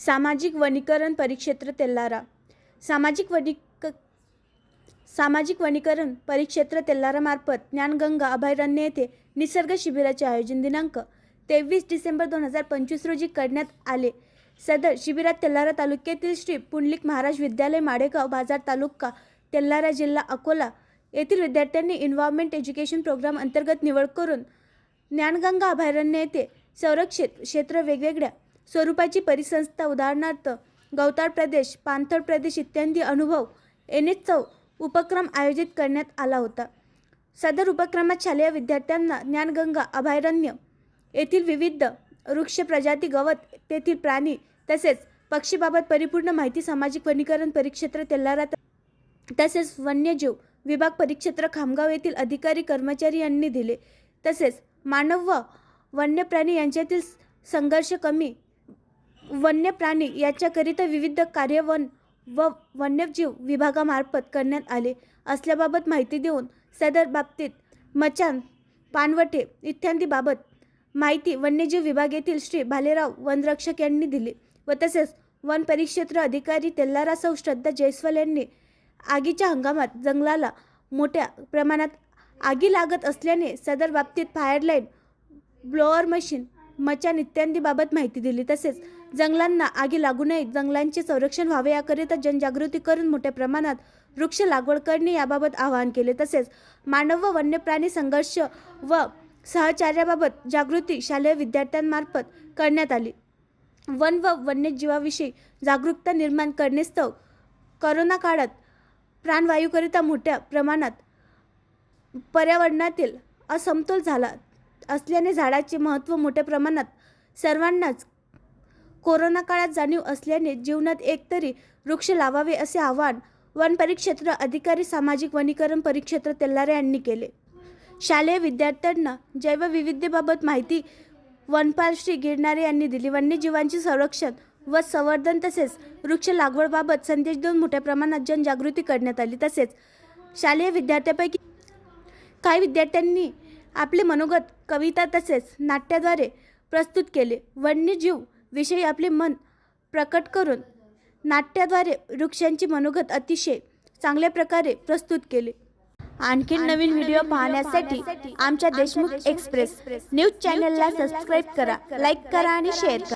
सामाजिक वनीकरण परिक्षेत्र तेल्लारा सामाजिक वनिक सामाजिक वनीकरण परिक्षेत्र तेल्लारामार्फत ज्ञानगंगा अभयारण्य येथे निसर्ग शिबिराचे आयोजन. दिनांक तेवीस डिसेंबर दोन हजार पंचवीस रोजी करण्यात आले. सदर शिबिरात तेल्लारा तालुक्यातील श्री पुंडलिक महाराज विद्यालय माडेगाव बाजार तालुका तेल्लारा जिल्हा अकोला येथील विद्यार्थ्यांनी इन्व्हायरमेंट एज्युकेशन प्रोग्राम अंतर्गत निवड करून ज्ञानगंगा अभयारण्य येथे संरक्षित क्षेत्र वेगवेगळ्या स्वरूपाची परिसंस्था उदाहरणार्थ गवताळ प्रदेश पाणथळ प्रदेश इत्यादी अनुभव येणेच उपक्रम आयोजित करण्यात आला होता. सदर उपक्रमात शालेय विद्यार्थ्यांना ज्ञानगंगा अभयारण्य येथील विविध वृक्ष प्रजाती गवत तेथील प्राणी तसेच पक्षीबाबत परिपूर्ण माहिती सामाजिक वनीकरण परिक्षेत्र तेलारात तसेच वन्यजीव विभाग परिक्षेत्र खामगाव येथील अधिकारी कर्मचारी यांनी दिले. तसेच मानव व वन्य प्राणी यांच्यातील संघर्ष कमी वन्य प्राणी याच्याकरिता विविध कार्य वन व वन्यजीव विभागामार्फत करण्यात आले असल्याबाबत माहिती देऊन सदर बाबतीत मचान पानवटे इत्यादीबाबत माहिती वन्यजीव विभाग येथील श्री भालेराव वनरक्षक यांनी दिली व तसेच वन परिक्षेत्र अधिकारी तेल्लारा सौ श्रद्धा जयस्वाल यांनी आगीच्या हंगामात जंगलाला मोठ्या प्रमाणात आगी लागत असल्याने सदर बाबतीत फायरलाईन ब्लोअर मशीन मचान इत्यादीबाबत माहिती दिली. तसेच जंगलांना आगी लागू नये जंगलांचे संरक्षण व्हावे याकरिता जनजागृती करून मोठ्या प्रमाणात वृक्ष लागवड करणे याबाबत आवाहन केले. तसेच मानव व वन्यप्राणी संघर्ष व सहचार्याबाबत जागृती शालेय विद्यार्थ्यांमार्फत करण्यात आली. वन व वन्यजीवाविषयी जागरूकता निर्माण करण्यास्तव करोना काळात प्राणवायूकरिता मोठ्या प्रमाणात पर्यावरणातील असमतोल झाला. असल्याने झाडाचे महत्त्व मोठ्या प्रमाणात सर्वांनाच कोरोना काळात जाणीव असल्याने जीवनात एकतरी वृक्ष लावावे असे आवाहन वन परिक्षेत्र अधिकारी सामाजिक वनीकरण परिक्षेत्र तेल्लारे यांनी केले. शालेय विद्यार्थ्यांना जैवविविधतेबाबत माहिती वनपाल श्री गिरणारे यांनी दिली. वन्यजीवांचे संरक्षण व संवर्धन तसेच वृक्ष लागवडबाबत संदेश देऊन मोठ्या प्रमाणात जनजागृती करण्यात आली. तसेच शालेय विद्यार्थ्यापैकी काही विद्यार्थ्यांनी आपले मनोगत कविता तसेच नाट्याद्वारे प्रस्तुत केले. वन्यजीव विषयी आपले मन प्रकट करून नाट्याद्वारे वृक्षांची मनोगत अतिशय चांगल्या प्रकारे प्रस्तुत केले. आणखीन नवीन व्हिडिओ पाहण्यासाठी आमच्या देशमुख एक्सप्रेस न्यूज चॅनलला सबस्क्राईब करा लाईक करा आणि शेअर करा.